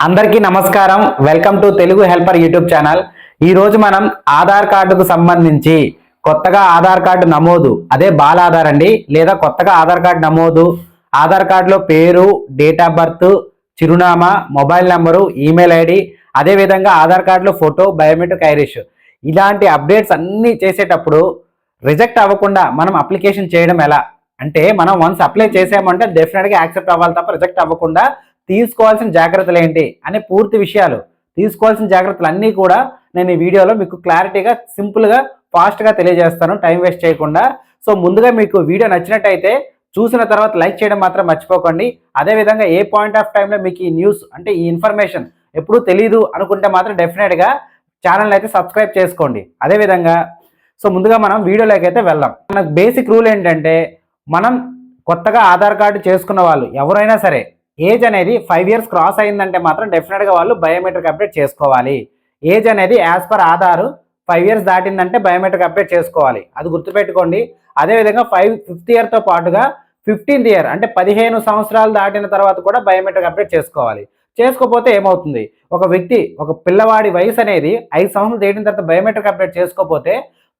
అందరికీ నమస్కారం. Welcome to Telugu helper YouTube channel ఈరోజు మనం ఆధార్ కార్డుకు సంబంధించి కొత్తగా ఆధార్ కార్డు నమోదు అదే బాల ఆధార్ అండి లేదా కొత్తగా ఆధార్ కార్డు నమోదు ఆధార్ కార్డులో పేరు డేట్ ఆఫ్ బర్త్ చిరునామా మొబైల్ నంబరు ఈమెయిల్ ఐడి అదేవిధంగా ఆధార్ కార్డులో ఫోటో బయోమెట్రిక్ ఐరిష్. ఇలాంటి అప్డేట్స్ అన్నీ చేసేటప్పుడు రిజెక్ట్ అవ్వకుండా మనం అప్లికేషన్ చేయడం ఎలా? అంటే మనం వన్స్ అప్లై చేసామంటే డెఫినెట్గా యాక్సెప్ట్ అవ్వాలి తప్ప రిజెక్ట్ అవ్వకుండా తీసుకోవాల్సిన జాగ్రత్తలు ఏంటి అనే పూర్తి విషయాలు తీసుకోవాల్సిన జాగ్రత్తలు అన్నీ కూడా నేను ఈ వీడియోలో మీకు క్లారిటీగా సింపుల్గా ఫాస్ట్గా తెలియజేస్తాను. టైం వేస్ట్ చేయకుండా. సో ముందుగా మీకు వీడియో నచ్చినట్టయితే చూసిన తర్వాత లైక్ చేయడం మాత్రం మర్చిపోకండి. అదేవిధంగా ఏ పాయింట్ ఆఫ్ టైంలో మీకు ఈ న్యూస్ అంటే ఈ ఇన్ఫర్మేషన్ ఎప్పుడూ తెలియదు అనుకుంటే మాత్రం డెఫినెట్గా ఛానల్ అయితే సబ్స్క్రైబ్ చేసుకోండి. అదేవిధంగా సో ముందుగా మనం వీడియోలోకి అయితే వెళ్దాం. మనకు బేసిక్ రూల్ ఏంటంటే మనం కొత్తగా ఆధార్ కార్డు చేసుకున్న వాళ్ళు ఎవరైనా సరే ఏజ్ అనేది ఫైవ్ ఇయర్స్ క్రాస్ అయిందంటే మాత్రం డెఫినెట్గా వాళ్ళు బయోమెట్రిక్ అప్డేట్ చేసుకోవాలి. ఏజ్ అనేది as per Aadhaar five years దాటిందంటే biometric update చేసుకోవాలి. అది గుర్తుపెట్టుకోండి. అదేవిధంగా ఫైవ్ ఫిఫ్త్ ఇయర్తో పాటుగా ఫిఫ్టీన్త్ ఇయర్ అంటే పదిహేను సంవత్సరాలు దాటిన తర్వాత కూడా బయోమెట్రిక్ అప్డేట్ చేసుకోవాలి. చేసుకోకపోతే ఏమవుతుంది? ఒక వ్యక్తి ఒక పిల్లవాడి వయసు అనేది ఐదు సంవత్సరాలు దాటిన తర్వాత బయోమెట్రిక్ అప్డేట్ చేసుకోకపోతే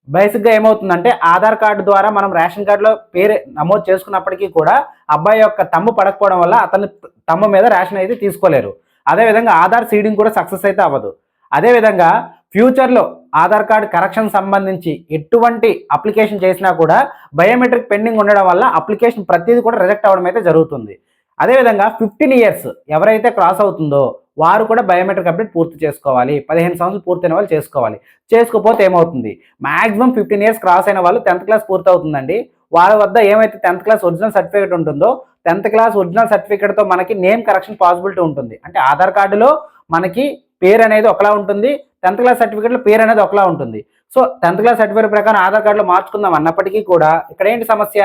బేసిక్గా ఏమవుతుందంటే ఆధార్ కార్డు ద్వారా మనం రేషన్ కార్డులో పేరు నమోదు చేసుకున్నప్పటికీ కూడా అబ్బాయి యొక్క తమ్ము పడకపోవడం వల్ల అతని తమ్ము మీద రేషన్ అయితే తీసుకోలేరు. అదేవిధంగా ఆధార్ సీడింగ్ కూడా సక్సెస్ అయితే అవ్వదు. అదేవిధంగా ఫ్యూచర్లో ఆధార్ కార్డు కరెక్షన్ సంబంధించి ఎటువంటి అప్లికేషన్ చేసినా కూడా బయోమెట్రిక్ పెండింగ్ ఉండడం వల్ల అప్లికేషన్ ప్రతిదీ కూడా రిజెక్ట్ అవ్వడం అయితే జరుగుతుంది. అదేవిధంగా ఫిఫ్టీన్ ఇయర్స్ ఎవరైతే క్రాస్ అవుతుందో వారు కూడా బయోమెట్రిక్ అప్డేట్ పూర్తి చేసుకోవాలి. పదిహేను సంవత్సరాలు పూర్తయిన వాళ్ళు చేసుకోవాలి. చేసుకోకపోతే ఏమవుతుంది? మాక్సిమం ఫిఫ్టీన్ ఇయర్స్ క్రాస్ అయిన వాళ్ళు టెన్త్ క్లాస్ పూర్తి అవుతుందండి వాళ్ళ వద్ద ఏమైతే టెన్త్ క్లాస్ ఒరిజినల్ సర్టిఫికేట్ ఉంటుందో టెన్త్ క్లాస్ ఒరిజినల్ సర్టిఫికేట్తో మనకి నేమ్ కరెక్షన్ పాసిబిలిటీ ఉంటుంది. అంటే ఆధార్ కార్డులో మనకి పేరు అనేది ఒకలా ఉంటుంది. టెన్త్ క్లాస్ సర్టిఫికేట్లో పేరు అనేది ఒకలా ఉంటుంది. సో టెన్త్ క్లాస్ సర్టిఫికేట్ ప్రకారం ఆధార్ కార్డులో మార్చుకుందాం అన్నప్పటికీ కూడా ఇక్కడ ఏంటి సమస్య?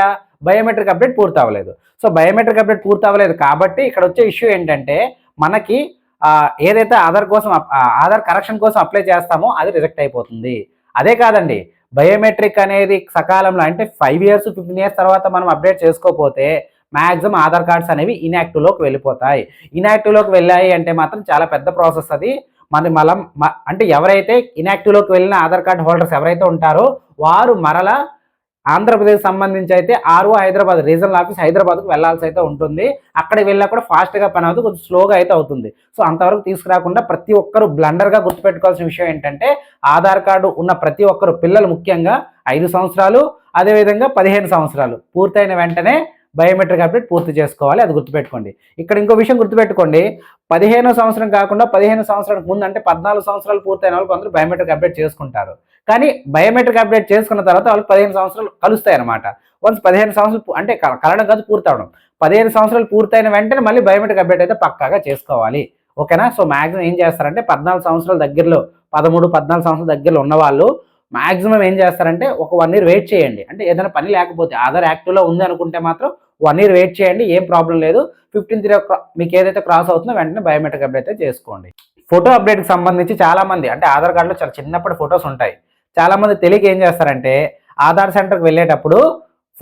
బయోమెట్రిక్ అప్డేట్ పూర్తి అవ్వలేదు సో బయోమెట్రిక్ అప్డేట్ పూర్తి అవ్వలేదు కాబట్టి ఇక్కడ వచ్చే ఇష్యూ ఏంటంటే మనకి ఏదైతే ఆధార్ కోసం ఆధార్ కరెక్షన్ కోసం అప్లై చేస్తామో అది రిజెక్ట్ అయిపోతుంది. అదే కాదండి బయోమెట్రిక్ అనేది సకాలంలో అంటే ఫైవ్ ఇయర్స్ ఫిఫ్టీన్ ఇయర్స్ తర్వాత మనం అప్డేట్ చేసుకోకపోతే మ్యాక్సిమం ఆధార్ కార్డ్స్ అనేవి ఇన్యాక్టివ్లోకి వెళ్ళిపోతాయి. ఇన్యాక్టివ్లోకి వెళ్ళాయి అంటే మాత్రం చాలా పెద్ద ప్రాసెస్ అది. మరి మలం మ- అంటే ఎవరైతే ఇన్యాక్టివ్లోకి వెళ్ళిన ఆధార్ కార్డ్ హోల్డర్స్ ఎవరైతే ఉంటారో వారు మరలా ఆంధ్రప్రదేశ్ సంబంధించి అయితే ఆర్ఓ హైదరాబాద్ రీజనల్ ఆఫీస్ హైదరాబాద్కు వెళ్ళాల్సి అయితే ఉంటుంది. అక్కడ వెళ్ళా కూడా ఫాస్ట్గా పని అవుతుంది కొంచెం స్లోగా అయితే అవుతుంది. సో అంతవరకు తీసుకురాకుండా ప్రతి ఒక్కరు బ్లండర్గా గుర్తుపెట్టుకోవాల్సిన విషయం ఏంటంటే ఆధార్ కార్డు ఉన్న ప్రతి ఒక్కరు పిల్లలు ముఖ్యంగా ఐదు సంవత్సరాలు అదేవిధంగా పదిహేను సంవత్సరాలు. పూర్తయిన వెంటనే బయోమెట్రిక్ అప్డేట్ పూర్తి చేసుకోవాలి అది గుర్తుపెట్టుకోండి. ఇక్కడ ఇంకో విషయం గుర్తుపెట్టుకోండి. పదిహేను సంవత్సరం కాకుండా పదిహేను సంవత్సరాలకు ముందు అంటే పద్నాలుగు సంవత్సరాలు పూర్తయిన వాళ్ళు కొందరు బయోమెట్రిక్ అప్డేట్ చేసుకుంటారు. కానీ బయోమెట్రిక్ అప్డేట్ చేసుకున్న తర్వాత వాళ్ళకి పదిహేను సంవత్సరాలు కలుస్తాయి అనమాట వన్స్ పదిహేను సంవత్సరాలు అంటే కల- కలడం కాదు పూర్తవడం పదిహేను సంవత్సరాలు పూర్తయిన వెంటనే మళ్ళీ బయోమెట్రిక్ అప్డేట్ అయితే పక్కాగా చేసుకోవాలి. ఓకేనా? సో మ్యాక్సిమం ఏం చేస్తారంటే పద్నాలుగు సంవత్సరాల దగ్గరలో పదమూడు పద్నాలుగు సంవత్సరాల దగ్గరలో ఉన్నవాళ్ళు మాక్సిమం ఏం చేస్తారంటే ఒక వన్ ఇయర్ వెయిట్ చేయండి. అంటే ఏదైనా పని లేకపోతే ఆధార్ యాక్టివ్లో ఉంది అనుకుంటే మాత్రం వన్ ఇయర్ వెయిట్ చేయండి. ఏం ప్రాబ్లం లేదు. ఫిఫ్టీన్త్ ఇయర్ మీకు ఏదైతే క్రాస్ అవుతుందో వెంటనే బయోమెట్రిక్ అప్డేట్ అయితే చేసుకోండి. ఫోటో అప్డేట్కి సంబంధించి చాలామంది అంటే ఆధార్ కార్డులో చాలా చిన్నప్పటి ఫొటోస్ ఉంటాయి. చాలామంది తెలియక ఏం చేస్తారంటే ఆధార్ సెంటర్కి వెళ్ళేటప్పుడు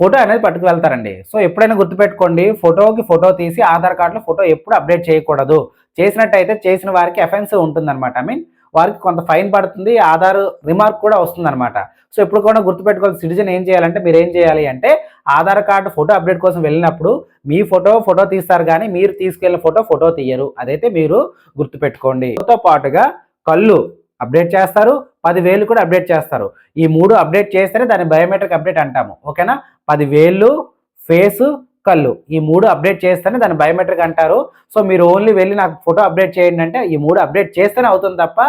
ఫోటో అనేది పట్టుకువెళ్తారండి. సో ఎప్పుడైనా గుర్తుపెట్టుకోండి ఫోటోకి ఫోటో తీసి ఆధార్ కార్డులో ఫోటో ఎప్పుడు అప్డేట్ చేయకూడదు. చేసినట్టయితే చేసిన వారికి ఎఫెన్స్ ఉంటుందన్నమాట. ఐ మీన్ వారికి కొంత ఫైన్ పడుతుంది ఆధార్ రిమార్క్ కూడా వస్తుందన్నమాట. సో ఎప్పుడు కూడా గుర్తుపెట్టుకోవాలి సిటిజన్ ఏం చేయాలంటే మీరు ఏం చేయాలి అంటే ఆధార్ కార్డు ఫోటో అప్డేట్ కోసం వెళ్ళినప్పుడు మీ ఫోటో ఫోటో తీస్తారు కానీ మీరు తీసుకెళ్ళిన ఫోటో ఫోటో తీయరు. అదైతే మీరు గుర్తుపెట్టుకోండి. తో పాటుగా కళ్ళు అప్డేట్ చేస్తారు పదివేలు కూడా అప్డేట్ చేస్తారు. ఈ మూడు అప్డేట్ చేస్తేనే దాన్ని బయోమెట్రిక్ అప్డేట్ అంటాము. ఓకేనా? పదివేలు ఫేసు కళ్ళు. ఈ మూడు అప్డేట్ చేస్తేనే దాన్ని బయోమెట్రిక్ అంటారు. సో మీరు ఓన్లీ వెళ్ళి నాకు ఫోటో అప్డేట్ చేయండి అంటే ఈ మూడు అప్డేట్ చేస్తేనే అవుతుంది తప్ప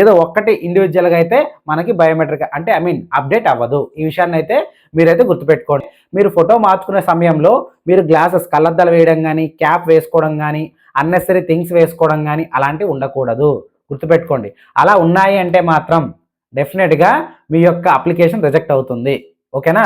ఏదో ఒక్కటి ఇండివిజువల్గా అయితే మనకి బయోమెట్రిక్ అంటే ఐ మీన్ అప్డేట్ అవ్వదు. ఈ విషయాన్ని అయితే మీరైతే గుర్తుపెట్టుకోండి. మీరు ఫోటో మార్చుకునే సమయంలో మీరు గ్లాసెస్ కళ్ళద్దాలు వేయడం కానీ క్యాప్ వేసుకోవడం కానీ అన్నెసరీ థింగ్స్ వేసుకోవడం కానీ అలాంటివి ఉండకూడదు. గుర్తుపెట్టుకోండి. అలా ఉన్నాయి అంటే మాత్రం డెఫినెట్గా మీ యొక్క అప్లికేషన్ రిజెక్ట్ అవుతుంది. ఓకేనా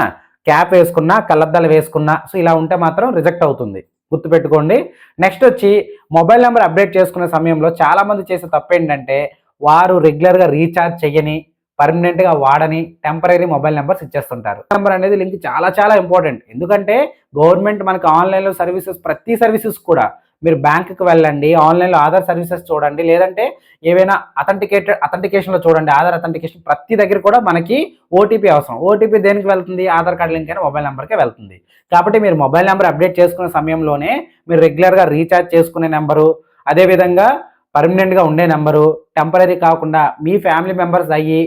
క్యాప్ వేసుకున్నా కళ్ళద్దాలు వేసుకున్నా సో ఇలా ఉంటే మాత్రం రిజెక్ట్ అవుతుంది. గుర్తుపెట్టుకోండి. నెక్స్ట్ వచ్చి మొబైల్ నెంబర్ అప్డేట్ చేసుకునే సమయంలో చాలామంది చేసే తప్పు ఏంటంటే వారు రెగ్యులర్గా రీఛార్జ్ చేయని పర్మనెంట్గా వాడని టెంపరీ మొబైల్ నెంబర్స్ ఇచ్చేస్తుంటారు. నెంబర్ అనేది లింక్ చాలా చాలా ఇంపార్టెంట్ ఎందుకంటే గవర్నమెంట్ మనకి ఆన్లైన్లో సర్వీసెస్ ప్రతి సర్వీసెస్ కూడా మీరు బ్యాంకుకి వెళ్ళండి ఆన్లైన్లో ఆధార్ సర్వీసెస్ చూడండి లేదంటే ఏవైనా అథెంటికేటెడ్ అథెంటికేషన్లో చూడండి ఆధార్ అథెంటికేషన్ ప్రతి దగ్గర కూడా మనకి ఓటీపీ అవసరం. ఓటీపీ దేనికి వెళ్తుంది? ఆధార్ కార్డు లింక్ అయిన మొబైల్ నెంబర్కే వెళ్తుంది. కాబట్టి మీరు మొబైల్ నెంబర్ అప్డేట్ చేసుకునే సమయంలోనే మీరు రెగ్యులర్గా రీఛార్జ్ చేసుకునే నెంబరు అదేవిధంగా పర్మనెంట్గా ఉండే నెంబరు టెంపరీ కాకుండా మీ ఫ్యామిలీ మెంబర్స్ అయ్యి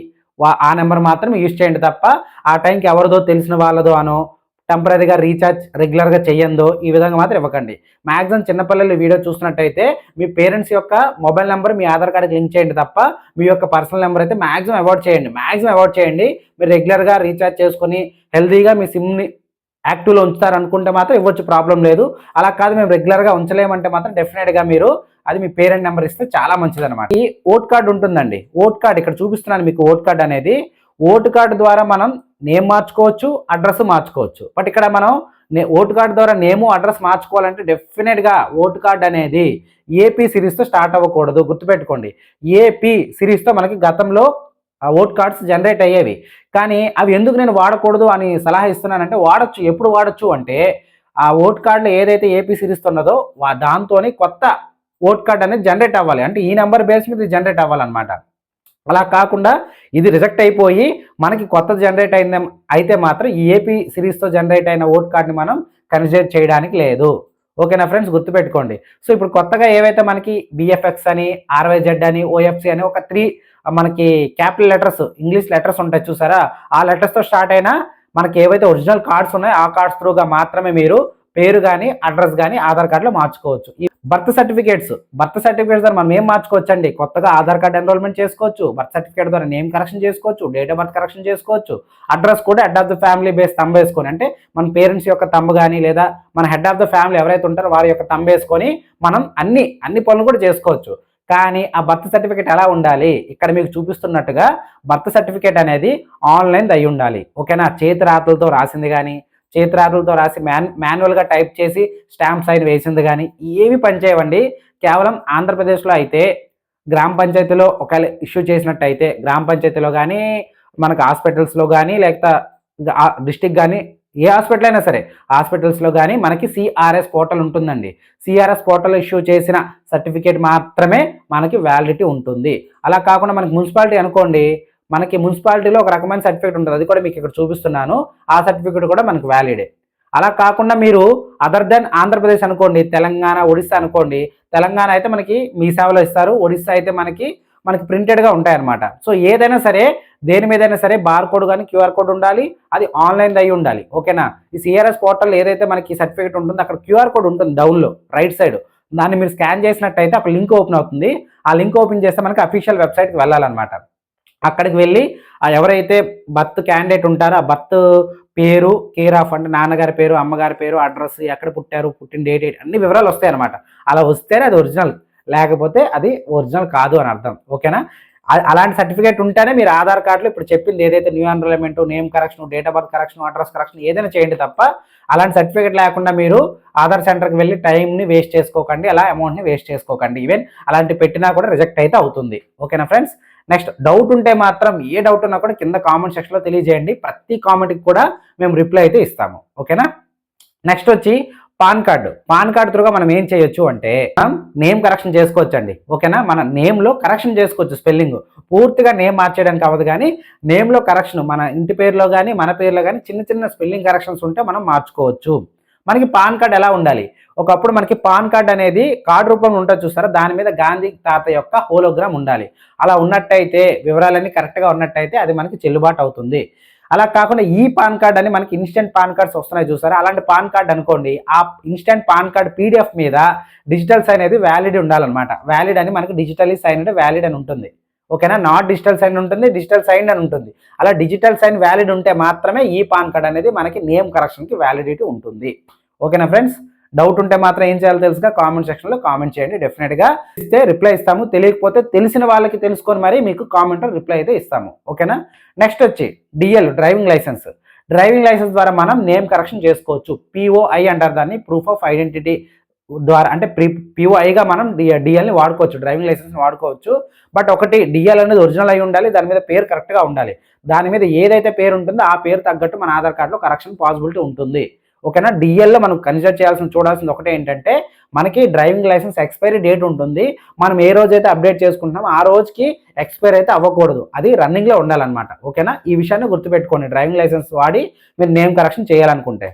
ఆ నెంబర్ మాత్రం యూజ్ చేయండి తప్ప ఆ టైంకి ఎవరిదో తెలిసిన వాళ్ళదో అనో టెంపరీగా రీఛార్జ్ రెగ్యులర్గా చేయందో ఈ విధంగా మాత్రం ఇవ్వకండి. మ్యాక్సిమం చిన్నపిల్లలు వీడియో చూసినట్టయితే మీ పేరెంట్స్ యొక్క మొబైల్ నెంబర్ మీ ఆధార్ కార్డుకి లింక్ చేయండి తప్ప మీ యొక్క పర్సనల్ నెంబర్ అయితే మ్యాక్సిమం అవాయిడ్ చేయండి. మ్యాక్సిమం అవాయిడ్ చేయండి. మీరు రెగ్యులర్గా రీఛార్జ్ చేసుకొని హెల్తీగా మీ సిమ్ని యాక్టివ్లో ఉంచుతారు అనుకుంటే మాత్రం ఇవ్వచ్చు ప్రాబ్లం లేదు. అలా కాదు మేము రెగ్యులర్గా ఉంచలేమంటే మాత్రం డెఫినెట్గా మీరు అది మీ పేరెంట్ నెంబర్ ఇస్తే చాలా మంచిది అనమాట ఈ ఓట్ కార్డు ఉంటుందండి. ఓట్ కార్డు ఇక్కడ చూపిస్తున్నాను మీకు ఓట్ కార్డు అనేది. ఓటు కార్డు ద్వారా మనం నేమ్ మార్చుకోవచ్చు అడ్రస్ మార్చుకోవచ్చు. బట్ ఇక్కడ మనం నే- ఓటు కార్డు ద్వారా నేము అడ్రస్ మార్చుకోవాలంటే డెఫినెట్గా ఓటు కార్డు అనేది ఏపీ సిరీస్తో స్టార్ట్ అవ్వకూడదు. గుర్తుపెట్టుకోండి. ఏపీ సిరీస్తో మనకి గతంలో ఆ ఓట్ కార్డ్స్ జనరేట్ అయ్యేవి. కానీ అవి ఎందుకు నేను వాడకూడదు అని సలహా ఇస్తున్నానంటే వాడచ్చు. ఎప్పుడు వాడచ్చు అంటే ఆ ఓట్ కార్డులో ఏదైతే ఏపీ సిరీస్ ఉన్నదో దాంతో దాంతోని కొత్త ఓట్ కార్డ్ అనేది జనరేట్ అవ్వాలి. అంటే ఈ నెంబర్ బేస్ మీద జనరేట్ అవ్వాలన్నమాట. అలా కాకుండా ఇది రిజెక్ట్ అయిపోయి మనకి కొత్త జనరేట్ అయింది అయితే మాత్రం ఈ ఏపీ సిరీస్తో జనరేట్ అయిన ఓట్ కార్డ్ని మనం కన్సిడర్ చేయడానికి లేదు. ఓకేనా ఫ్రెండ్స్? గుర్తుపెట్టుకోండి. సో ఇప్పుడు కొత్తగా ఏవైతే మనకి బిఎఫ్ఎక్స్ అని ఆర్వైజెడ్ అని ఓఎఫ్సి అని ఒక త్రీ మనకి క్యాపిటల్ లెటర్స్ ఇంగ్లీష్ లెటర్స్ ఉంటాయి చూసారా? ఆ లెటర్స్తో స్టార్ట్ అయిన మనకి ఏవైతే ఒరిజినల్ కార్డ్స్ ఉన్నాయో ఆ కార్డ్స్ త్రూగా మాత్రమే మీరు పేరు కానీ అడ్రస్ కానీ ఆధార్ కార్డులో మార్చుకోవచ్చు. Birth certificates. బర్త్ సర్టిఫికేట్స్ ద్వారా మనం ఏం మార్చుకోవచ్చు అండి కొత్తగా ఆధార్ కార్డ్ ఎన్రోల్మెంట్ చేసుకోవచ్చు బర్త్ సర్టిఫికేట్ ద్వారా నేమ్ కరెక్షన్ చేసుకోవచ్చు డేట్ ఆఫ్ బర్త్ కరెక్షన్ చేసుకోవచ్చు అడ్రస్ కూడా head of the family base తంబ వేసుకొని అంటే మన పేరెంట్స్ యొక్క తంబ కానీ లేదా మన హెడ్ ఆఫ్ ద ఫ్యామిలీ ఎవరైతే ఉంటారో వారి యొక్క తంబ వేసుకొని మనం అన్ని అన్ని పనులు కూడా చేసుకోవచ్చు. కానీ ఆ బర్త్ సర్టిఫికేట్ ఎలా ఉండాలి? ఇక్కడ మీకు చూపిస్తున్నట్టుగా బర్త్ సర్టిఫికేట్ అనేది ఆన్లైన్ అయి ఉండాలి. ఓకేనా? చేతి రాతలతో రాసింది కానీ చేతిరాతులతో రాసి మ్యాన్ మాన్యువల్గా టైప్ చేసి స్టాంప్ సైన్ వేసింది కానీ ఏవి పనిచేయవండి కేవలం ఆంధ్రప్రదేశ్లో అయితే గ్రామ పంచాయతీలో ఒకవేళ ఇష్యూ చేసినట్టయితే గ్రామ పంచాయతీలో కానీ మనకు హాస్పిటల్స్లో కానీ లేకపోతే డిస్టిక్ కానీ ఏ హాస్పిటల్ అయినా సరే హాస్పిటల్స్లో కానీ మనకి సిఆర్ఎస్ పోర్టల్ ఉంటుందండి. సిఆర్ఎస్ పోర్టల్ ఇష్యూ చేసిన సర్టిఫికేట్ మాత్రమే మనకి వ్యాలిడిటీ ఉంటుంది. అలా కాకుండా మనకి మున్సిపాలిటీ అనుకోండి మనకి మున్సిపాలిటీలో ఒక రకమైన సర్టిఫికేట్ ఉంటుంది. అది కూడా మీకు ఇక్కడ చూపిస్తున్నాను. ఆ సర్టిఫికేట్ కూడా మనకు వ్యాలిడే అలా కాకుండా మీరు అదర్ దెన్ ఆంధ్రప్రదేశ్ అనుకోండి తెలంగాణ ఒడిస్సా అనుకోండి తెలంగాణ అయితే మనకి మీ సేవలో ఇస్తారు. ఒడిస్సా అయితే మనకి మనకి ప్రింటెడ్గా ఉంటాయన్నమాట. సో ఏదైనా సరే దేని మీదైనా సరే బార్ కోడ్ కానీ క్యూఆర్ కోడ్ ఉండాలి. అది ఆన్లైన్ అయి ఉండాలి. ఓకేనా ఈ సిఆర్ఎస్ పోర్టల్ ఏదైతే మనకి సర్టిఫికేట్ ఉంటుందో అక్కడ క్యూఆర్ కోడ్ ఉంటుంది డౌన్లో రైట్ సైడ్ దాన్ని మీరు స్కాన్ చేసినట్టయితే అక్కడ లింక్ ఓపెన్ అవుతుంది. ఆ లింక్ ఓపెన్ చేస్తే మనకి అఫీషియల్ వెబ్సైట్కి వెళ్ళాలన్నమాట. అక్కడికి వెళ్ళి ఆ ఎవరైతే బర్త్ క్యాండిడేట్ ఉంటారో ఆ బర్త్ పేరు కేర్ ఆఫ్ అంటే నాన్నగారి పేరు అమ్మగారి పేరు అడ్రస్ ఎక్కడ పుట్టారు పుట్టిన డేట్ ఏంటి అన్ని వివరాలు వస్తాయి అనమాట అలా వస్తేనే అది ఒరిజినల్. లేకపోతే అది ఒరిజినల్ కాదు అని అర్థం. ఓకేనా? అలాంటి సర్టిఫికేట్ ఉంటేనే మీరు ఆధార్ కార్డులో ఇప్పుడు చెప్పింది ఏదైతే new enrollment name correction date of birth correction address correction ఏదైనా చేయండి తప్ప అలాంటి సర్టిఫికేట్ లేకుండా మీరు ఆధార్ సెంటర్కి వెళ్ళి టైంని వేస్ట్ చేసుకోకండి అలా అమౌంట్ని వేస్ట్ చేసుకోకండి. ఈవెన్ అలాంటి పెట్టినా కూడా రిజెక్ట్ అయితే అవుతుంది. ఓకేనా ఫ్రెండ్స్? నెక్స్ట్ డౌట్ ఉంటే మాత్రం ఏ డౌట్ ఉన్నా కూడా కింద కామెంట్ సెక్షన్లో తెలియజేయండి. ప్రతి కామెంట్కి కూడా మేము రిప్లై అయితే ఇస్తాము. ఓకేనా నెక్స్ట్ వచ్చి పాన్ కార్డు. పాన్ కార్డు త్రూగా మనం ఏం చేయొచ్చు అంటే మనం నేమ్ కరెక్షన్ చేసుకోవచ్చు అండి ఓకేనా మన నేమ్లో కరెక్షన్ చేసుకోవచ్చు స్పెల్లింగ్ పూర్తిగా నేమ్ మార్చేయడానికి అవ్వదు కానీ నేమ్లో కరెక్షన్ మన ఇంటి పేరులో కానీ మన పేరులో కానీ చిన్న చిన్న స్పెల్లింగ్ కరెక్షన్స్ ఉంటే మనం మార్చుకోవచ్చు. మనకి పాన్ కార్డ్ ఎలా ఉండాలి? ఒకప్పుడు మనకి పాన్ కార్డ్ అనేది కార్డు రూపంలో ఉంటుంది చూస్తారా? దాని మీద గాంధీ తాత యొక్క హోలోగ్రామ్ ఉండాలి. అలా ఉన్నట్టయితే వివరాలన్నీ కరెక్ట్గా ఉన్నట్టయితే అది మనకి చెల్లుబాటు అవుతుంది. అలా కాకుండా ఈ పాన్ కార్డ్ అని మనకి ఇన్స్టెంట్ పాన్ కార్డ్స్ వస్తున్నాయి చూసారా అలాంటి పాన్ కార్డ్ అనుకోండి ఆ ఇన్స్టెంట్ పాన్ కార్డ్ పీడిఎఫ్ మీద డిజిటల్ సైన్ అనేది వ్యాలిడ్ ఉండాలన్నమాట. వ్యాలిడ్ అని మనకి డిజిటలీ సైన్ వ్యాలిడ్ అని ఉంటుంది. ఓకేనా? నాట్ డిజిటల్ సైన్ ఉంటుంది డిజిటల్ సైన్ అని ఉంటుంది. అలా డిజిటల్ సైన్ వ్యాలిడ్ ఉంటే మాత్రమే ఈ పాన్ కార్డ్ అనేది మనకి నేమ్ కరెక్షన్కి వ్యాలిడిటీ ఉంటుంది. ఓకేనా ఫ్రెండ్స్ డౌట్ ఉంటే మాత్రం ఏం చేయాలో తెలుసుగా? కామెంట్ సెక్షన్లో కామెంట్ చేయండి. డెఫినెట్గా ఇస్తే రిప్లై ఇస్తాము. తెలియకపోతే తెలిసిన వాళ్ళకి తెలుసుకొని మరి మీకు కామెంట్ రిప్లై అయితే ఇస్తాము. ఓకేనా? నెక్స్ట్ వచ్చి DL driving licence driving licence ద్వారా మనం నేమ్ కరెక్షన్ చేసుకోవచ్చు. పిఓఐ అంటారు దాన్ని ప్రూఫ్ ఆఫ్ ఐడెంటిటీ ద్వారా అంటే ప్రీ పిఓఐగా మనం డిఎల్ని వాడుకోవచ్చు డ్రైవింగ్ లైసెన్స్ వాడుకోవచ్చు. బట్ ఒకటి డిఎల్ అనేది ఒరిజినల్ అయి ఉండాలి దాని మీద పేరు కరెక్ట్గా ఉండాలి. దాని మీద ఏదైతే పేరు ఉంటుందో ఆ పేరు తగ్గట్టు మన ఆధార్ కార్డులో కరెక్షన్ పాసిబిలిటీ ఉంటుంది. ఓకేనా? డిఎల్లో మనం కన్సిడర్ చేయాల్సిన చూడాల్సింది ఒకటే ఏంటంటే మనకి డ్రైవింగ్ లైసెన్స్ ఎక్స్పైరీ డేట్ ఉంటుంది. మనం ఏ రోజైతే అప్డేట్ చేసుకుంటున్నామో ఆ రోజుకి ఎక్స్పైర్ అయితే అవ్వకూడదు. అది రన్నింగ్లో ఉండాలన్నమాట. ఓకేనా? ఈ విషయాన్ని గుర్తుపెట్టుకోండి. డ్రైవింగ్ లైసెన్స్ వాడి మీరు నేమ్ కరెక్షన్ చేయాలనుకుంటే.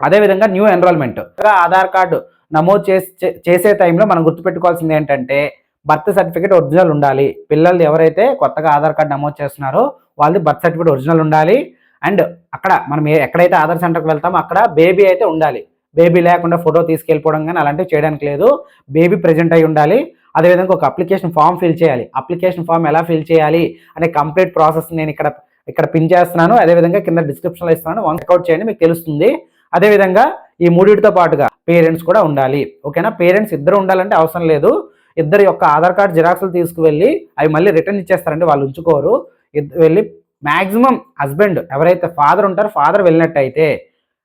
అదేవిధంగా న్యూ ఎన్రోల్మెంట్. ఆధార్ కార్డు నమోదు చేసే చేసే టైంలో మనం గుర్తుపెట్టుకోవాల్సింది ఏంటంటే బర్త్ సర్టిఫికేట్ ఒరిజినల్ ఉండాలి. పిల్లలు ఎవరైతే కొత్తగా ఆధార్ కార్డు నమోదు చేస్తున్నారో వాళ్ళది బర్త్ సర్టిఫికేట్ ఒరిజినల్ ఉండాలి. అండ్ అక్కడ మనం ఎక్కడైతే ఆధార్ సెంటర్కి వెళ్తామో అక్కడ బేబీ అయితే ఉండాలి. బేబీ లేకుండా ఫోటో తీసుకెళ్ళిపోవడం కానీ అలాంటివి చేయడానికి లేదు. బేబీ ప్రెజెంట్ అయి ఉండాలి. అదేవిధంగా ఒక అప్లికేషన్ ఫామ్ ఫిల్ చేయాలి. అప్లికేషన్ ఫామ్ ఎలా ఫిల్ చేయాలి అనే కంప్లీట్ ప్రాసెస్ నేను ఇక్కడ ఇక్కడ పిన్ చేస్తున్నాను. అదేవిధంగా కింద డిస్క్రిప్షన్లో ఇస్తున్నాను. వన్ చెక్అవుట్ చేయండి మీకు తెలుస్తుంది. అదేవిధంగా ఈ మూడింటితో పాటుగా పేరెంట్స్ కూడా ఉండాలి. ఓకేనా? పేరెంట్స్ ఇద్దరు ఉండాలంటే అవసరం లేదు. ఇద్దరు యొక్క ఆధార్ కార్డ్ జిరాక్స్లు తీసుకువెళ్ళి అవి మళ్ళీ రిటర్న్ ఇచ్చేస్తారంటే వాళ్ళు ఉంచుకోరు. వెళ్ళి మ్యాక్సిమం హస్బెండ్ ఎవరైతే ఫాదర్ ఉంటారో ఫాదర్ వెళ్ళినట్టయితే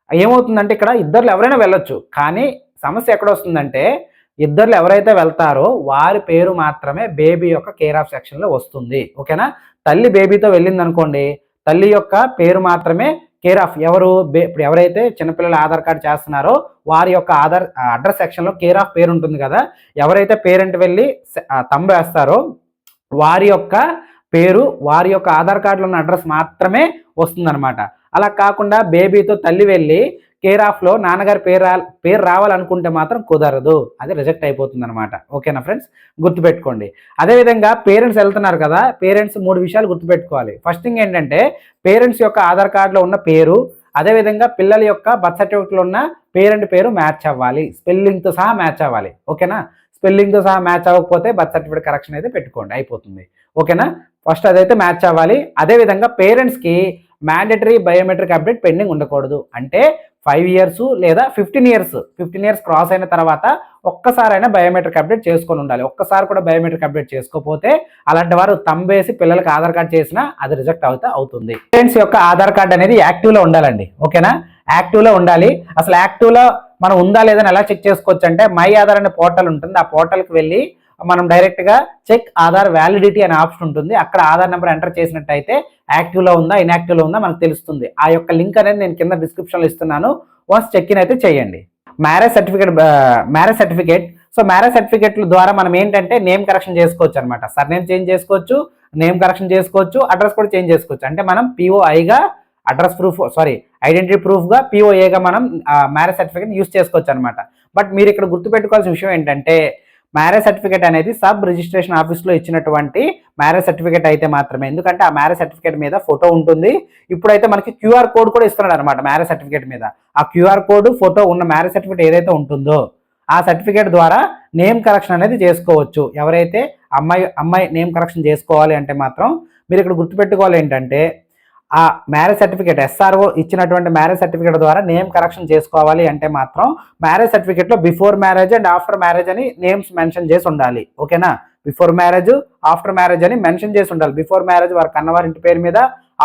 ఏమవుతుందంటే ఇక్కడ ఇద్దరు ఎవరైనా వెళ్ళొచ్చు. కానీ సమస్య ఎక్కడ వస్తుందంటే ఇద్దరు ఎవరైతే వెళ్తారో వారి పేరు మాత్రమే బేబీ యొక్క కేర్ ఆఫ్ సెక్షన్లో వస్తుంది. ఓకేనా? తల్లి బేబీతో వెళ్ళింది అనుకోండి తల్లి యొక్క పేరు మాత్రమే కేర్ ఆఫ్ ఎవరు ఇప్పుడు ఎవరైతే చిన్నపిల్లల ఆధార్ కార్డు చేస్తున్నారో వారి యొక్క ఆధార్ అడ్రస్ సెక్షన్లో కేర్ ఆఫ్ పేరు ఉంటుంది కదా. ఎవరైతే పేరెంట్ వెళ్ళి స- తంబు వేస్తారో వారి యొక్క పేరు వారి యొక్క ఆధార్ కార్డులో ఉన్న అడ్రస్ మాత్రమే వస్తుందన్నమాట. అలా కాకుండా బేబీతో తల్లి వెళ్ళి కేర్ ఆఫ్లో నాన్నగారి పేరు రా పేరు రావాలనుకుంటే మాత్రం కుదరదు. అది రిజెక్ట్ అయిపోతుంది అనమాట ఓకేనా ఫ్రెండ్స్? గుర్తుపెట్టుకోండి. అదేవిధంగా పేరెంట్స్ వెళ్తున్నారు కదా పేరెంట్స్ మూడు విషయాలు గుర్తుపెట్టుకోవాలి. ఫస్ట్ థింగ్ ఏంటంటే పేరెంట్స్ యొక్క ఆధార్ కార్డులో ఉన్న పేరు అదేవిధంగా పిల్లల యొక్క బర్త్ సర్టిఫికెట్లో ఉన్న పేరెంట్ పేరు మ్యాచ్ అవ్వాలి. స్పెల్లింగ్తో సహా మ్యాచ్ అవ్వాలి. ఓకేనా? స్పెల్లింగ్తో సహా మ్యాచ్ అవ్వకపోతే బర్త్ సర్టిఫికేట్ కరెక్షన్ అయితే పెట్టుకోండి. అయిపోతుంది. ఓకేనా? ఫస్ట్ అదైతే మ్యాచ్ అవ్వాలి. అదేవిధంగా పేరెంట్స్కి మ్యాండేటరీ బయోమెట్రిక్ అప్డేట్ పెండింగ్ ఉండకూడదు. అంటే ఫైవ్ ఇయర్స్ లేదా fifteen years fifteen years cross అయిన తర్వాత ఒక్కసారైనా బయోమెట్రిక్ అప్డేట్ చేసుకొని ఉండాలి. ఒక్కసారి కూడా బయోమెట్రిక్ అప్డేట్ చేసుకోకపోతే అలాంటి వారు తంబేసి పిల్లలకి ఆధార్ కార్డ్ చేసినా అది రిజెక్ట్ అవుతా అవుతుంది. పేరెంట్స్ యొక్క ఆధార్ కార్డ్ అనేది యాక్టివ్లో ఉండాలండి. ఓకేనా? యాక్టివ్లో ఉండాలి. అసలు యాక్టివ్లో మనం ఉందా లేదని ఎలా చెక్ చేసుకోవచ్చు అంటే మై ఆధార్ అనే పోర్టల్ ఉంటుంది. ఆ పోర్టల్కి వెళ్ళి మనం డైరెక్ట్గా చెక్ ఆధార్ వ్యాలిడిటీ అనే ఆప్షన్ ఉంటుంది. అక్కడ ఆధార్ నెంబర్ ఎంటర్ చేసినట్టయితే యాక్టివ్లో ఉందా ఇన్యాక్టివ్లో ఉందా మనకు తెలుస్తుంది. ఆ యొక్క లింక్ అనేది నేను కింద డిస్క్రిప్షన్లో ఇస్తున్నాను. వన్స్ చెక్ ఇన్ అయితే చేయండి. Marriage certificate marriage certificate so marriage సర్టిఫికేట్ల ద్వారా మనం ఏంటంటే నేమ్ కరెక్షన్ చేసుకోవచ్చు అనమాట సర్ నేమ్ చేంజ్ చేసుకోవచ్చు నేమ్ కరెక్షన్ చేసుకోవచ్చు అడ్రస్ కూడా చేంజ్ చేసుకోవచ్చు. అంటే మనం పిఓఐగా అడ్రస్ ప్రూఫ్ సారీ ఐడెంటిటీ ప్రూఫ్గా పిఓఏగా మనం మ్యారేజ్ సర్టిఫికేట్ యూస్ చేసుకోవచ్చు అనమాట బట్ మీరు ఇక్కడ గుర్తుపెట్టుకోవాల్సిన విషయం ఏంటంటే మ్యారేజ్ సర్టిఫికేట్ అనేది సబ్ రిజిస్ట్రేషన్ ఆఫీస్లో ఇచ్చినటువంటి మ్యారేజ్ సర్టిఫికేట్ అయితే మాత్రమే. ఎందుకంటే ఆ మ్యారేజ్ సర్టిఫికేట్ మీద ఫోటో ఉంటుంది. ఇప్పుడైతే మనకి క్యూఆర్ కోడ్ కూడా ఇస్తున్నాడు అనమాట మ్యారేజ్ సర్టిఫికేట్ మీద. ఆ క్యూఆర్ కోడ్ ఫోటో ఉన్న మ్యారేజ్ సర్టిఫికేట్ ఏదైతే ఉంటుందో ఆ సర్టిఫికేట్ ద్వారా నేమ్ కరెక్షన్ అనేది చేసుకోవచ్చు. ఎవరైతే అమ్మాయి అమ్మాయి నేమ్ కరెక్షన్ చేసుకోవాలి అంటే మాత్రం మీరు ఇక్కడ గుర్తుపెట్టుకోవాలి ఏంటంటే ఆ మ్యారేజ్ సర్టిఫికేట్ ఎస్ఆర్ఓ ఇచ్చినటువంటి మ్యారేజ్ సర్టిఫికేట్ ద్వారా నేమ్ కరెక్షన్ చేసుకోవాలి అంటే మాత్రం మ్యారేజ్ సర్టిఫికేట్లో before marriage and after marriage అని నేమ్స్ మెన్షన్ చేసి ఉండాలి. ఓకేనా బిఫోర్ మ్యారేజ్ ఆఫ్టర్ మ్యారేజ్ అని మెన్షన్ చేసి ఉండాలి. బిఫోర్ మ్యారేజ్ వారి కన్నవారి ఇంటి పేరు మీద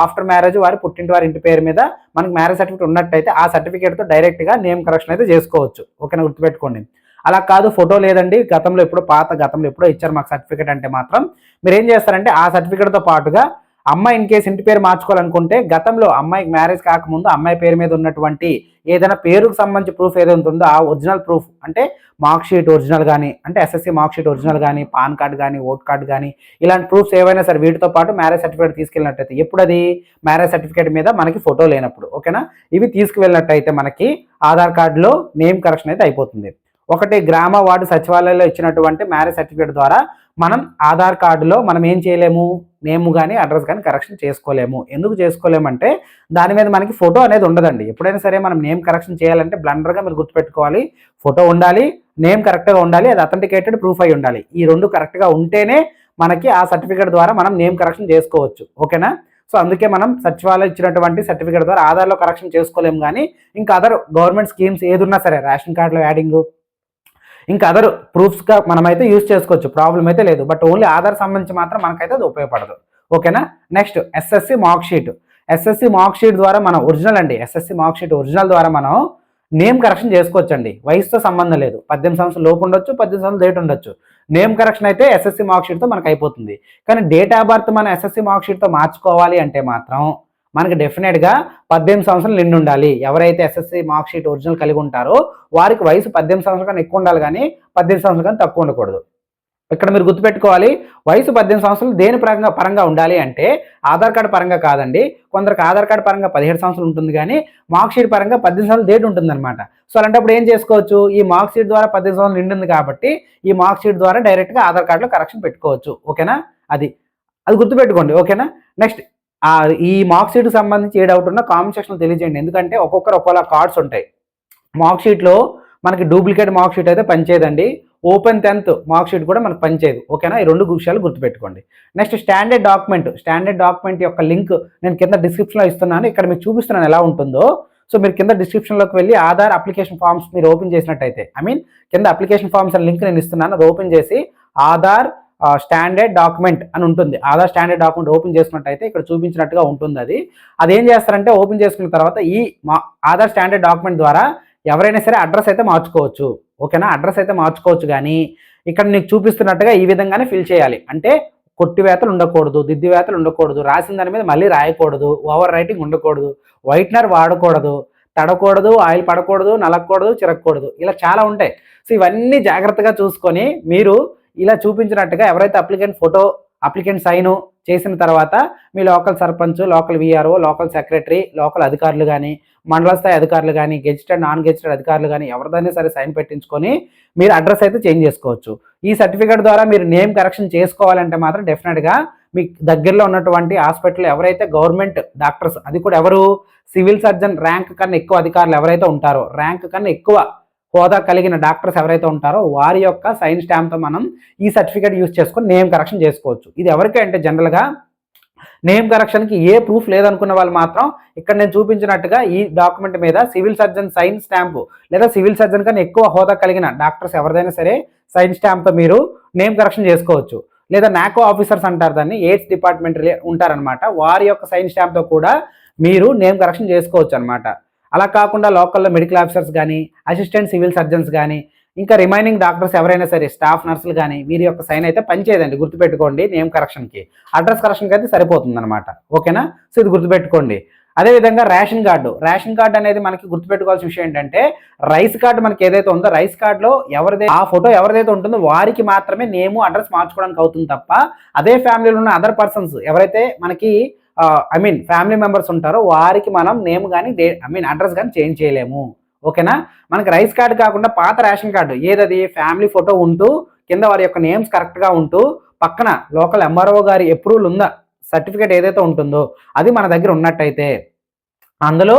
ఆఫ్టర్ మ్యారేజ్ వారి పుట్టింటి వారి ఇంటి పేరు మీద మనకు మ్యారేజ్ సర్టిఫికేట్ ఉన్నట్టయితే ఆ సర్టిఫికేట్తో డైరెక్ట్గా నేమ్ కరెక్షన్ అయితే చేసుకోవచ్చు. ఓకేనా గుర్తుపెట్టుకోండి. అలా కాదు ఫోటో లేదండి. గతంలో ఎప్పుడో పాత గతంలో ఎప్పుడో ఇచ్చారు మాకు సర్టిఫికేట్ అంటే మాత్రం. మీరు ఏం చేస్తారంటే ఆ సర్టిఫికేట్తో పాటుగా అమ్మాయి ఇన్ కేసు ఇంటి పేరు మార్చుకోవాలనుకుంటే గతంలో అమ్మాయికి మ్యారేజ్ కాకముందు అమ్మాయి పేరు మీద ఉన్నటువంటి ఏదైనా పేరుకు సంబంధించి ప్రూఫ్ ఏదైతే ఉందో ఆ ఒరిజినల్ ప్రూఫ్ అంటే మార్క్ షీట్ ఒరిజినల్ కానీ అంటే ఎస్ఎస్సి మార్క్ షీట్ ఒరిజినల్ కానీ పాన్ కార్డ్ కానీ ఓట్ కార్డ్ కానీ ఇలాంటి ప్రూఫ్స్ ఏవైనా సరే వీటితో పాటు మ్యారేజ్ సర్టిఫికేట్ తీసుకెళ్ళినట్టయితే ఎప్పుడు అది మ్యారేజ్ సర్టిఫికేట్ మీద మనకి ఫోటో లేనప్పుడు ఓకేనా ఇవి తీసుకువెళ్ళినట్టయితే మనకి ఆధార్ కార్డులో నేమ్ కరెక్షన్ అయితే అయిపోతుంది. ఒకటి గ్రామ వార్డు సచివాలయంలో ఇచ్చినటువంటి మ్యారేజ్ సర్టిఫికేట్ ద్వారా మనం ఆధార్ కార్డులో మనం ఏం చేయలేము? నేమ్ కానీ అడ్రస్ కానీ కరెక్షన్ చేసుకోలేము. ఎందుకు చేసుకోలేమంటే దాని మీద మనకి ఫోటో అనేది ఉండదండి. ఎప్పుడైనా సరే మనం నేమ్ కరెక్షన్ చేయాలంటే బ్లండర్గా మీరు గుర్తుపెట్టుకోవాలి. ఫోటో ఉండాలి నేమ్ కరెక్ట్గా ఉండాలి అది అథెంటికేటెడ్ ప్రూఫ్ అయి ఉండాలి. ఈ రెండు కరెక్ట్గా ఉంటేనే మనకి ఆ సర్టిఫికేట్ ద్వారా మనం నేమ్ కరెక్షన్ చేసుకోవచ్చు. ఓకేనా సో అందుకే మనం సచివాలయం ఇచ్చినటువంటి సర్టిఫికేట్ ద్వారా ఆధార్లో కరెక్షన్ చేసుకోలేము కానీ ఇంకా అదర్ గవర్నమెంట్ స్కీమ్స్ ఏదున్నా సరే రేషన్ కార్డులో యాడింగ్ ఇంకా అదర్ ప్రూఫ్స్గా మనమైతే యూస్ చేసుకోవచ్చు. ప్రాబ్లం అయితే లేదు. బట్ ఓన్లీ ఆధార్ సంబంధించి మాత్రం మనకైతే అది ఉపయోగపడదు. ఓకేనా next SSC mark sheet SSC mark sheet ద్వారా మనం ఒరిజినల్ అండి. ఎస్ఎస్సి మార్క్ షీట్ ఒరిజినల్ ద్వారా మనం నేమ్ కరెక్షన్ చేసుకోవచ్చండి. వయసుతో సంబంధం లేదు. పద్దెనిమిది సంవత్సరాలు లోపు ఉండొచ్చు పద్దెనిమిది సంవత్సరాలు డేట్ ఉండొచ్చు. నేమ్ కరెక్షన్ అయితే ఎస్ఎస్సి మార్క్ షీట్తో మనకు అయిపోతుంది కానీ డేట్ ఆఫ్ బర్త్ మనం ఎస్ఎస్సి మార్క్ షీట్తో మార్చుకోవాలి అంటే మాత్రం మనకి డెఫినెట్గా పద్దెనిమిది సంవత్సరాలు నిండి ఉండాలి. ఎవరైతే ఎస్ఎస్సి మార్క్ షీట్ ఒరిజినల్ కలిగి ఉంటారో వారికి వయసు పద్దెనిమిది సంవత్సరాల కన్నా ఎక్కువ ఉండాలి కానీ పద్దెనిమిది సంవత్సరాల కన్నా తక్కువ ఉండకూడదు. ఇక్కడ మీరు గుర్తుపెట్టుకోవాలి వయసు పద్దెనిమిది సంవత్సరాలు దేని పరంగా పరంగా ఉండాలి అంటే ఆధార్ కార్డు పరంగా కాదండి. కొందరికి ఆధార్ కార్డు పరంగా పదిహేడు సంవత్సరాలు ఉంటుంది కానీ మార్క్ షీట్ పరంగా పద్దెనిమిది సంవత్సరాలు డేట్ ఉంటుంది అనమాట సో అలాంటప్పుడు ఏం చేసుకోవచ్చు? ఈ మార్క్ షీట్ ద్వారా పద్దెనిమిది సంవత్సరాలు నిండింది కాబట్టి ఈ మార్క్ షీట్ ద్వారా డైరెక్ట్గా ఆధార్ కార్డులో కరెక్షన్ పెట్టుకోవచ్చు. ఓకేనా? అది. అది గుర్తుపెట్టుకోండి. ఓకేనా? నెక్స్ట్ ఈ మార్క్ షీట్ సంబంధించి ఏ డౌట్ ఉన్నా కామెంట్ సెక్షన్లో తెలియజేయండి. ఎందుకంటే ఒక్కొక్కరు ఒక్కోలా కార్డ్స్ ఉంటాయి. మార్క్ షీట్లో మనకి డూప్లికేట్ మార్క్ షీట్ అయితే పనిచేయదండి. ఓపెన్ టెన్త్ మార్క్ షీట్ కూడా మనకు పనిచేయదు. ఓకేనా ఈ రెండు విషయాలు గుర్తుపెట్టుకోండి. Next standard document standard document యొక్క లింక్ నేను కింద డిస్క్రిప్షన్లో ఇస్తున్నాను. ఇక్కడ మీకు చూపిస్తున్నాను ఎలా ఉంటుందో. సో మీరు కింద డిస్క్రిప్షన్లోకి వెళ్ళి ఆధార్ అప్లికేషన్ ఫామ్స్ మీరు ఓపెన్ చేసినట్టయితే ఐ మీన్ కింద అప్లికేషన్ ఫామ్స్ అనే లింక్ నేను ఇస్తున్నాను. అది ఓపెన్ చేసి ఆధార్ స్టాండర్డ్ డాక్యుమెంట్ అని ఉంటుంది. ఆధార్ స్టాండర్డ్ డాక్యుమెంట్ ఓపెన్ చేసుకున్నట్టయితే ఇక్కడ చూపించినట్టుగా ఉంటుంది అది. అది ఏం చేస్తారంటే ఓపెన్ చేసుకున్న తర్వాత ఈ మా ఆధార్ స్టాండర్డ్ డాక్యుమెంట్ ద్వారా ఎవరైనా సరే అడ్రస్ అయితే మార్చుకోవచ్చు. ఓకేనా అడ్రస్ అయితే మార్చుకోవచ్చు కానీ ఇక్కడ నీకు చూపిస్తున్నట్టుగా ఈ విధంగానే ఫిల్ చేయాలి. అంటే కొట్టివేతలు ఉండకూడదు దిద్దివేతలు ఉండకూడదు రాసిన దాని మీద మళ్ళీ రాయకూడదు ఓవర్ రైటింగ్ ఉండకూడదు వైట్నర్ వాడకూడదు తడకూడదు ఆయిల్ పడకూడదు నలకూడదు చిరగకూడదు ఇలా చాలా ఉంటాయి. సో ఇవన్నీ జాగ్రత్తగా చూసుకొని మీరు ఇలా చూపించినట్టుగా ఎవరైతే అప్లికెంట్ ఫోటో అప్లికెంట్ సైను చేసిన తర్వాత మీ local sarpanch local VRO local secretary local అధికారులు కానీ మండల స్థాయి అధికారులు కానీ గెజిటెడ్ నాన్ గెజిటెడ్ అధికారులు కానీ ఎవరిదైనా సరే సైన్ పెట్టించుకొని మీరు అడ్రస్ అయితే చేంజ్ చేసుకోవచ్చు. ఈ సర్టిఫికేట్ ద్వారా మీరు నేమ్ కరెక్షన్ చేసుకోవాలంటే మాత్రం డెఫినెట్గా మీకు దగ్గరలో ఉన్నటువంటి హాస్పిటల్ ఎవరైతే గవర్నమెంట్ డాక్టర్స్ అది కూడా ఎవరు? సివిల్ సర్జన్ ర్యాంక్ కన్నా ఎక్కువ అధికారులు ఎవరైతే ఉంటారో ర్యాంక్ కన్నా ఎక్కువ హోదా కలిగిన డాక్టర్స్ ఎవరైతే ఉంటారో వారి యొక్క సైన్ స్టాంప్తో మనం ఈ సర్టిఫికేట్ యూస్ చేసుకొని నేమ్ కరెక్షన్ చేసుకోవచ్చు. ఇది ఎవరికి అంటే జనరల్గా నేమ్ కరెక్షన్కి ఏ ప్రూఫ్ లేదనుకున్న వాళ్ళు మాత్రం ఇక్కడ నేను చూపించినట్టుగా ఈ డాక్యుమెంట్ మీద సివిల్ సర్జన్ సైన్ స్టాంపు లేదా సివిల్ సర్జన్ కన్నా ఎక్కువ హోదా కలిగిన డాక్టర్స్ ఎవరిదైనా సరే సైన్ స్టాంప్తో మీరు నేమ్ కరెక్షన్ చేసుకోవచ్చు. లేదా నాకో ఆఫీసర్స్ అంటారు దాన్ని ఎయిడ్స్ డిపార్ట్మెంట్ ఉంటారనమాట వారి యొక్క సైన్ స్టాంప్తో కూడా మీరు నేమ్ కరెక్షన్ చేసుకోవచ్చు అనమాట అలా కాకుండా లోకల్లో మెడికల్ ఆఫీసర్స్ కానీ అసిస్టెంట్ సివిల్ సర్జన్స్ కానీ ఇంకా రిమైనింగ్ డాక్టర్స్ ఎవరైనా సరే స్టాఫ్ నర్సులు కానీ వీరి యొక్క సైన్ అయితే పనిచేయదండి. గుర్తుపెట్టుకోండి నేమ్ కరెక్షన్కి అడ్రస్ కరెక్షన్కి అయితే సరిపోతుంది అనమాట ఓకేనా? సో ఇది గుర్తుపెట్టుకోండి. అదేవిధంగా రేషన్ కార్డు. రేషన్ కార్డు అనేది మనకి గుర్తుపెట్టుకోవాల్సిన విషయం ఏంటంటే రైస్ కార్డు మనకి ఏదైతే ఉందో రైస్ కార్డులో ఎవరిదైతే ఆ ఫోటో ఎవరిదైతే ఉంటుందో వారికి మాత్రమే నేము అడ్రస్ మార్చుకోవడానికి అవుతుంది తప్ప అదే ఫ్యామిలీలో ఉన్న అదర్ పర్సన్స్ ఎవరైతే మనకి ఐ మీన్ ఫ్యామిలీ మెంబర్స్ ఉంటారో వారికి మనం నేమ్ కానీ ఐ మీన్ అడ్రస్ కానీ చేంజ్ చేయలేము. ఓకేనా మనకి రైస్ కార్డు కాకుండా పాత రేషన్ కార్డు ఏదది? ఫ్యామిలీ ఫోటో ఉంటూ కింద వారి యొక్క నేమ్స్ కరెక్ట్గా ఉంటూ పక్కన లోకల్ ఎంఆర్ఓ గారి అప్రూవల్ ఉందా? సర్టిఫికేట్ ఏదైతే ఉంటుందో అది మన దగ్గర ఉన్నట్టయితే అందులో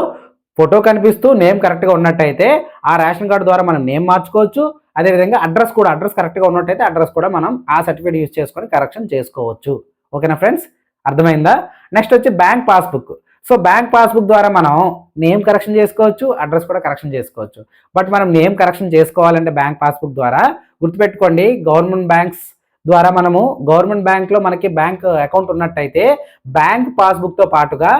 ఫోటో కనిపిస్తూ నేమ్ కరెక్ట్గా ఉన్నట్టయితే ఆ రేషన్ కార్డు ద్వారా మనం నేమ్ మార్చుకోవచ్చు. అదేవిధంగా అడ్రస్ కూడా అడ్రస్ కరెక్ట్గా ఉన్నట్టయితే అడ్రస్ కూడా మనం ఆ సర్టిఫికేట్ యూజ్ చేసుకొని కరెక్షన్ చేసుకోవచ్చు. ఓకేనా ఫ్రెండ్స్ అర్థమైందా? నెక్స్ట్ వచ్చి bank passbook so bank passbook ద్వారా మనం నేమ్ కరెక్షన్ చేసుకోవచ్చు అడ్రస్ కూడా కరెక్షన్ చేసుకోవచ్చు. బట్ మనం నేమ్ కరెక్షన్ చేసుకోవాలంటే బ్యాంక్ పాస్బుక్ ద్వారా గుర్తుపెట్టుకోండి గవర్నమెంట్ బ్యాంక్స్ ద్వారా మనము గవర్నమెంట్ బ్యాంక్లో మనకి బ్యాంక్ అకౌంట్ ఉన్నట్టయితే బ్యాంక్ పాస్బుక్తో పాటుగా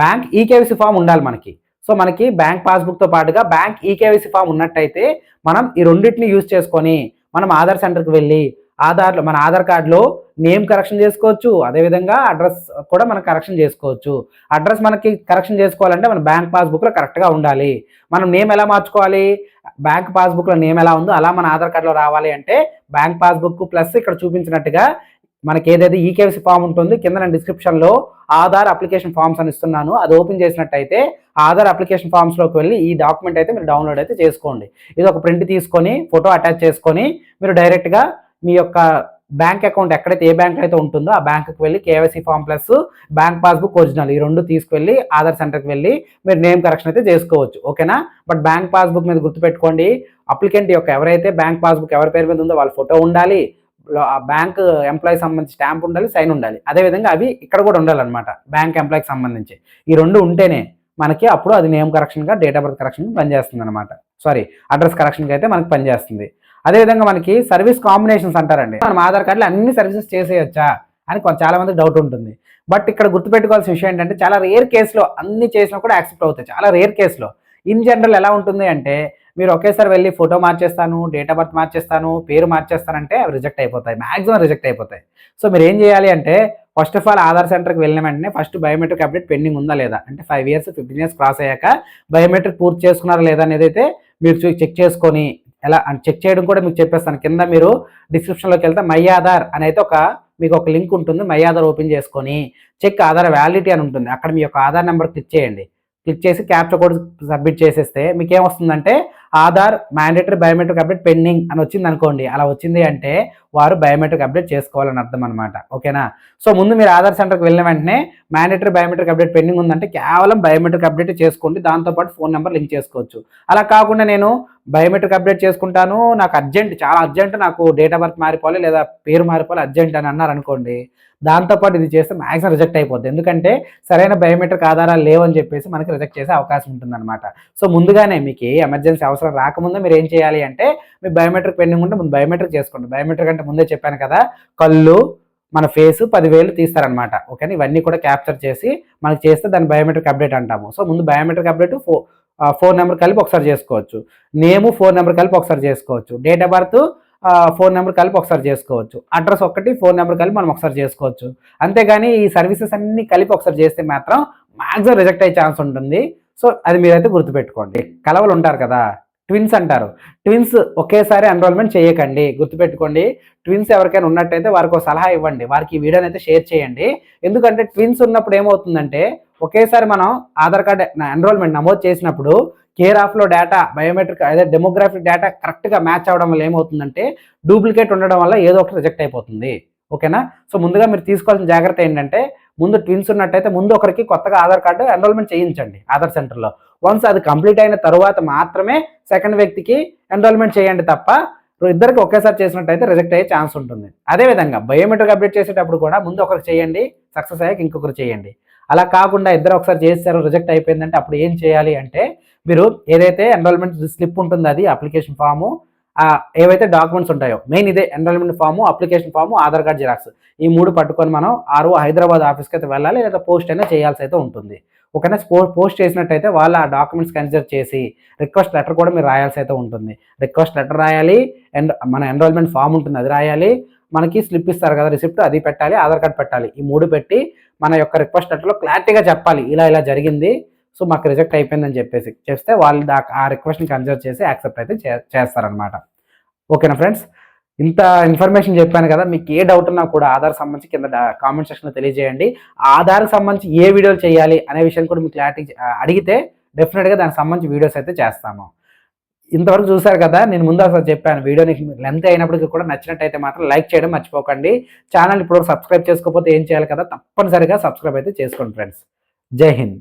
బ్యాంక్ ఈకేవీసీ ఫామ్ ఉండాలి మనకి. సో మనకి బ్యాంక్ పాస్బుక్తో పాటుగా బ్యాంక్ ఈకేవీసీ ఫామ్ ఉన్నట్టయితే మనం ఈ రెండింటిని యూజ్ చేసుకొని మనం ఆధార్ సెంటర్కి వెళ్ళి ఆధార్లో మన ఆధార్ కార్డులో నేమ్ కరెక్షన్ చేసుకోవచ్చు అదేవిధంగా అడ్రస్ కూడా మనం కరెక్షన్ చేసుకోవచ్చు. అడ్రస్ మనకి కరెక్షన్ చేసుకోవాలంటే మన బ్యాంక్ పాస్బుక్లో కరెక్ట్గా ఉండాలి. మనం నేమ్ ఎలా మార్చుకోవాలి? బ్యాంక్ పాస్బుక్లో నేమ్ ఎలా ఉందో అలా మన ఆధార్ కార్డులో రావాలి అంటే బ్యాంక్ పాస్బుక్ ప్లస్ ఇక్కడ చూపించినట్టుగా మనకి ఏదైతే ఈకేవీసీ ఫామ్ ఉంటుంది కింద నేను డిస్క్రిప్షన్లో ఆధార్ అప్లికేషన్ ఫామ్స్ అని ఇస్తున్నాను. అది ఓపెన్ చేసినట్టయితే ఆధార్ అప్లికేషన్ ఫామ్స్లోకి వెళ్ళి ఈ డాక్యుమెంట్ అయితే మీరు డౌన్లోడ్ అయితే చేసుకోండి. ఇది ఒక ప్రింట్ తీసుకొని ఫోటో అటాచ్ చేసుకొని మీరు డైరెక్ట్గా మీ యొక్క బ్యాంక్ అకౌంట్ ఎక్కడైతే ఏ బ్యాంక్ అయితే ఉంటుందో ఆ బ్యాంక్కి వెళ్ళి KYC form plus bank passbook original ఈ రెండు తీసుకువెళ్ళి ఆధార్ సెంటర్కి వెళ్ళి మీరు నేమ్ కరెక్షన్ అయితే చేసుకోవచ్చు ఓకేనా? బట్ బ్యాంక్ పాస్బుక్ మీద గుర్తుపెట్టుకోండి అప్లికెంట్ యొక్క ఎవరైతే బ్యాంక్ పాస్బుక్ ఎవరి పేరు మీద ఉందో వాళ్ళ ఫోటో ఉండాలి బ్యాంక్ ఎంప్లాయీ సంబంధించి స్టాంప్ ఉండాలి సైన్ ఉండాలి. అదేవిధంగా అవి ఇక్కడ కూడా ఉండాలన్నమాట బ్యాంక్ ఎంప్లాయీకి సంబంధించి. ఈ రెండు ఉంటేనే మనకి అప్పుడు అది నేమ్ కరెక్షన్గా డేట్ ఆఫ్ బర్త్ కరెక్షన్కి పనిచేస్తుంది అనమాట సారీ అడ్రస్ కరెక్షన్కి అయితే మనకి పనిచేస్తుంది. అదేవిధంగా మనకి సర్వీస్ కాంబినేషన్స్ అంటారండి. మనం ఆధార్ కార్డులో అన్ని సర్వీసెస్ చేసేయచ్చా అని కొంత చాలా మంది డౌట్ ఉంటుంది. బట్ ఇక్కడ గుర్తుపెట్టుకోవాల్సిన విషయం ఏంటంటే చాలా రేర్ కేసులో అన్ని చేసినా కూడా యాక్సెప్ట్ అవుతాయి. చాలా రేర్ కేసులో ఇన్ జనరల్ ఎలా ఉంటుంది అంటే మీరు ఒకేసారి వెళ్ళి ఫోటో మార్చేస్తాను డేట్ ఆఫ్ బర్త్ మార్చేస్తాను పేరు మార్చేస్తానంటే అవి రిజెక్ట్ అయిపోతాయి. మ్యాక్సిమం రిజెక్ట్ అయిపోతాయి. సో మీరు ఏం చేయాలి అంటే ఫస్ట్ ఆఫ్ ఆల్ ఆధార్ సెంటర్కి వెళ్ళిన వెంటనే ఫస్ట్ బయోమెట్రిక్ అప్డేట్ పెండింగ్ ఉందా లేదా? అంటే five years fifteen years cross అయ్యాక బయోమెట్రిక్ పూర్తి చేసుకున్నారా లేదా అనేది అయితే మీరు చెక్ చేసుకొని ఎలా చెక్ చేయడం కూడా మీకు చెప్పేస్తాను. కింద మీరు డిస్క్రిప్షన్లోకి వెళ్తే మై ఆధార్ అనేది ఒక మీకు ఒక లింక్ ఉంటుంది. మై ఆధార్ ఓపెన్ చేసుకొని చెక్ ఆధార్ వ్యాలిడిటీ అని ఉంటుంది. అక్కడ మీ యొక్క ఆధార్ నెంబర్ క్లిక్ చేయండి. క్లిక్ చేసి క్యాప్చర్ కోడ్ సబ్మిట్ చేసేస్తే మీకు ఏమొస్తుందంటే Aadhaar mandatory biometric update pending అని వచ్చింది అనుకోండి అలా వచ్చింది అంటే వారు బయోమెట్రిక్ అప్డేట్ చేసుకోవాలని అర్థం అనమాట ఓకేనా? సో ముందు మీరు ఆధార్ సెంటర్కి వెళ్ళిన వెంటనే మ్యాండేటరీ బయోమెట్రిక్ అప్డేట్ పెండింగ్ ఉందంటే కేవలం బయోమెట్రిక్ అప్డేట్ చేసుకోండి. దాంతోపాటు ఫోన్ నెంబర్ లింక్ చేసుకోవచ్చు. అలా కాకుండా నేను బయోమెట్రిక్ అప్డేట్ చేసుకుంటాను. నాకు అర్జెంట్ చాలా అర్జెంట్ నాకు డేట్ ఆఫ్ బర్త్ మారిపోవాలి లేదా పేరు మారిపోవాలి అర్జెంట్ అని అన్నారు అనుకోండి. దాంతోపాటు ఇది చేస్తే మ్యాక్సిమం రిజెక్ట్ అయిపోద్ది. ఎందుకంటే సరైన బయోమెట్రిక్ ఆధారాలు లేవని చెప్పేసి మనకి రిజెక్ట్ చేసే అవకాశం ఉంటుందన్నమాట. సో ముందుగానే మీకు ఎమర్జెన్సీ అవసరం రాకముందే మీరు ఏం చేయాలి అంటే మీ బయోమెట్రిక్ పెండింగ్ ఉంటే ముందు బయోమెట్రిక్ చేసుకోండి. బయోమెట్రిక్ అంటే ముందే చెప్పాను కదా కళ్ళు మన ఫేస్ పదివేలు తీస్తారనమాట ఓకేనా ఇవన్నీ కూడా క్యాప్చర్ చేసి మనకి చేస్తే దాన్ని బయోమెట్రిక్ అప్డేట్ అంటాము. సో ముందు బయోమెట్రిక్ అప్డేట్ ఫో ఫోన్ నెంబర్ కలిపి ఒకసారి చేసుకోవచ్చు. నేము ఫోన్ నెంబర్ కలిపి ఒకసారి చేసుకోవచ్చు. Date of birth phone number కలిపి ఒకసారి చేసుకోవచ్చు. అడ్రస్ ఒక్కటి ఫోన్ నెంబర్ కలిపి మనం ఒకసారి చేసుకోవచ్చు. అంతేగాని ఈ సర్వీసెస్ అన్నీ కలిపి ఒకసారి చేస్తే మాత్రం మ్యాక్సిమం రిజెక్ట్ అయ్యే ఛాన్స్ ఉంటుంది. సో అది మీరైతే గుర్తుపెట్టుకోండి. కలవలు ఉంటారు కదా. ట్విన్స్ అంటారు. ట్విన్స్ ఒకేసారి ఎన్రోల్మెంట్ చేయకండి. గుర్తుపెట్టుకోండి. ట్విన్స్ ఎవరికైనా ఉన్నట్టయితే వారికి సలహా ఇవ్వండి. వారికి ఈ వీడియోని అయితే షేర్ చేయండి. ఎందుకంటే ట్విన్స్ ఉన్నప్పుడు ఏమవుతుందంటే ఒకేసారి మనం ఆధార్ కార్డ్ ఎన్రోల్మెంట్ నమోదు చేసినప్పుడు కేర్ ఆఫ్లో డేటా బయోమెట్రిక్ అదే డెమోగ్రాఫిక్ డేటా కరెక్ట్గా మ్యాచ్ అవ్వడం వల్ల ఏమవుతుందంటే డూప్లికేట్ ఉండడం వల్ల ఏదో ఒకటి రిజెక్ట్ అయిపోతుంది. ఓకేనా? సో ముందుగా మీరు తీసుకోవాల్సిన జాగ్రత్త ఏంటంటే ముందు ట్విన్స్ ఉన్నట్టయితే ముందు ఒకరికి కొత్తగా ఆధార్ కార్డు ఎన్రోల్మెంట్ చేయించండి. ఆధార్ సెంటర్లో. వన్స్ అది కంప్లీట్ అయిన తర్వాత మాత్రమే సెకండ్ వ్యక్తికి ఎన్రోల్మెంట్ చేయండి తప్ప ఇద్దరికి ఒకేసారి చేసినట్టయితే రిజెక్ట్ అయ్యే ఛాన్స్ ఉంటుంది. అదేవిధంగా బయోమెట్రిక్ అప్డేట్ చేసేటప్పుడు కూడా ముందు ఒకరు చేయండి సక్సెస్ అయ్యాక ఇంకొకరు చేయండి. అలా కాకుండా ఇద్దరు ఒకసారి చేస్తారు రిజెక్ట్ అయిపోయిందంటే అప్పుడు ఏం చేయాలి అంటే మీరు ఏదైతే ఎన్రోల్మెంట్ స్లిప్ ఉంటుందో అది అప్లికేషన్ ఫాము ఏవైతే డాక్యుమెంట్స్ ఉంటాయో మెయిన్ ఇదే enrollment form application form Aadhaar card xerox ఈ మూడు పట్టుకొని మనం ఆరు హైదరాబాద్ ఆఫీస్కి అయితే వెళ్ళాలి లేదా పోస్ట్ అయినా చేయాల్సి అయితే ఉంటుంది. ఒకనే పోస్ట్ చేసినట్టయితే వాళ్ళు ఆ డాక్యుమెంట్స్ కన్సిడర్ చేసి రిక్వెస్ట్ లెటర్ కూడా మీరు రాయాల్సి అయితే ఉంటుంది. రిక్వెస్ట్ లెటర్ రాయాలి అండ్ మన ఎన్రోల్మెంట్ ఫామ్ ఉంటుంది అది రాయాలి. మనకి స్లిప్ ఇస్తారు కదా రిసిప్ట్ అది పెట్టాలి ఆధార్ కార్డ్ పెట్టాలి. ఈ మూడు పెట్టి మన యొక్క రిక్వెస్ట్ లెటర్లో క్లారిటీగా చెప్పాలి ఇలా ఇలా జరిగింది సో మాకు రిజెక్ట్ అయిపోయిందని చెప్పేసి. చేస్తే వాళ్ళు ఆ రిక్వెస్ట్ని కన్సిడర్ చేసి యాక్సెప్ట్ అయితే చేస్తారనమాట ఓకేనా ఫ్రెండ్స్? ఇంత ఇన్ఫర్మేషన్ చెప్పాను కదా మీకు ఏ డౌట్ ఉన్నా కూడా ఆధార్ సంబంధించి కింద కామెంట్ సెక్షన్లో తెలియజేయండి. ఆధార్కి సంబంధించి ఏ వీడియోలు చేయాలి అనే విషయం కూడా మీకు క్లారిటీ అడిగితే డెఫినెట్గా దానికి సంబంధించి వీడియోస్ అయితే చేస్తాము. ఇంతవరకు చూసారు కదా నేను ముందు అసలు చెప్పాను వీడియో లెంత్ అయినప్పటికీ కూడా నచ్చినట్టయితే మాత్రం లైక్ చేయడం మర్చిపోకండి. ఛానల్ ఇప్పుడు సబ్స్క్రైబ్ చేసుకోకపోతే ఏం చేయాలి కదా తప్పనిసరిగా సబ్స్క్రైబ్ అయితే చేసుకోండి ఫ్రెండ్స్ జై హింద్.